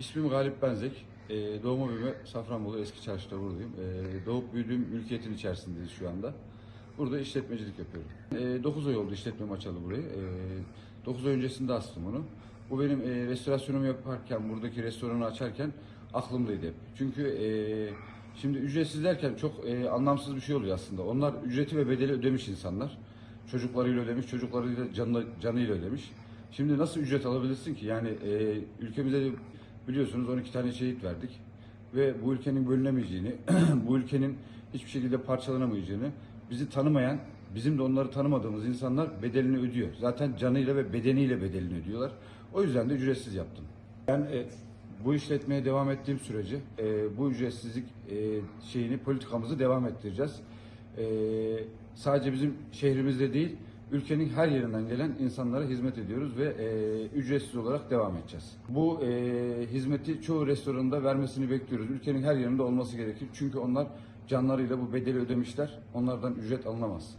İsmim Galip Benzek. Ee, doğma büyüme Safranbolu Eski Çarşı'da buradayım. Ee, doğup büyüdüğüm mülkiyetin içerisindeyiz şu anda. Burada işletmecilik yapıyorum. 9 ay oldu işletmem açalı burayı. 9 ay öncesinde astım onu. Bu benim e, restorasyonumu yaparken, buradaki restoranı açarken aklımdaydı hep. Çünkü e, şimdi ücretsiz derken çok e, anlamsız bir şey oluyor aslında. Onlar ücreti ve bedeli ödemiş insanlar. Çocuklarıyla ödemiş, çocuklarıyla canlı, canıyla ödemiş. Şimdi nasıl ücret alabilirsin ki? Yani e, ülkemizde de biliyorsunuz 12 tane şehit verdik. Ve bu ülkenin bölünemeyeceğini, bu ülkenin hiçbir şekilde parçalanamayacağını, bizi tanımayan, bizim de onları tanımadığımız insanlar bedelini ödüyor. Zaten canıyla ve bedeniyle bedelini ödüyorlar. O yüzden de ücretsiz yaptım. Ben e, bu işletmeye devam ettiğim sürece e, bu ücretsizlik e, şeyini, politikamızı devam ettireceğiz. E, sadece bizim şehrimizde değil, ülkenin her yerinden gelen insanlara hizmet ediyoruz ve e, ücretsiz olarak devam edeceğiz. Bu e, hizmeti çoğu restoranda vermesini bekliyoruz. Ülkenin her yerinde olması gerekir. Çünkü onlar canlarıyla bu bedeli ödemişler. Onlardan ücret alınamaz.